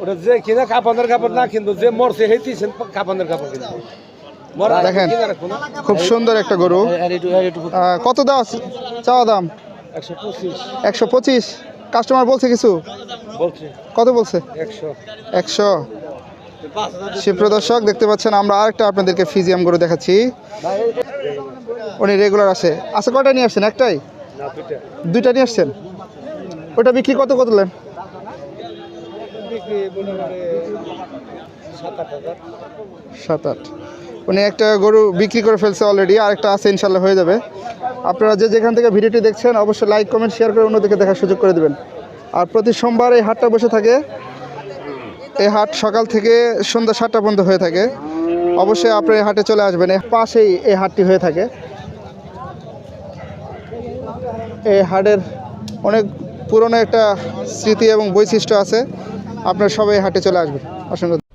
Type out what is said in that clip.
ওটা যে কিনা কাপানের কাপড় না কিন্তু যে মরছে হেঁটেই কাপানের কাপড় কিন্তু। দেখেন। খুব সুন্দর একটা গরু। আর একটু আহ, কত দেওয়া চাওয়া দাম? একশো পঁচিশ। কাস্টমার বলছে কিছু? কত বলছে? একশো। একশো। সুপ্রদর্শক দেখতে পাচ্ছেন আমরা আরেকটা আপনাদেরকে ফিজিয়াম গরু দেখাচ্ছি। উনি রেগুলার আসে। আচ্ছা কয়টা নিয়ে আসছেন? একটাই? দুইটা। নিয়ে আসছেন? ওটা বিক্রি কত করলেন সাত আট উনি একটা গরু বিক্রি করে ফেলছে অলরেডি আরেকটা আছে ইনশাল্লাহ হয়ে যাবে। আপনারা যে যেখান থেকে ভিডিওটি দেখছেন, অবশ্যই লাইক কমেন্ট শেয়ার করে অন্যদিকে দেখার সুযোগ করে দেবেন। আর প্রতি সোমবার এই হাটটা বসে থাকে। এই হাট সকাল থেকে সন্ধ্যা সাতটা পর্যন্ত হয়ে থাকে। অবশ্যই আপনি এই হাটে চলে আসবেন। পাশেই এই হাটটি হয়ে থাকে। এই হাটের অনেক পুরনো একটা স্মৃতি এবং বৈশিষ্ট্য আছে। আপনারা সবাই হাটে চলে আসবেন। অসংখ্য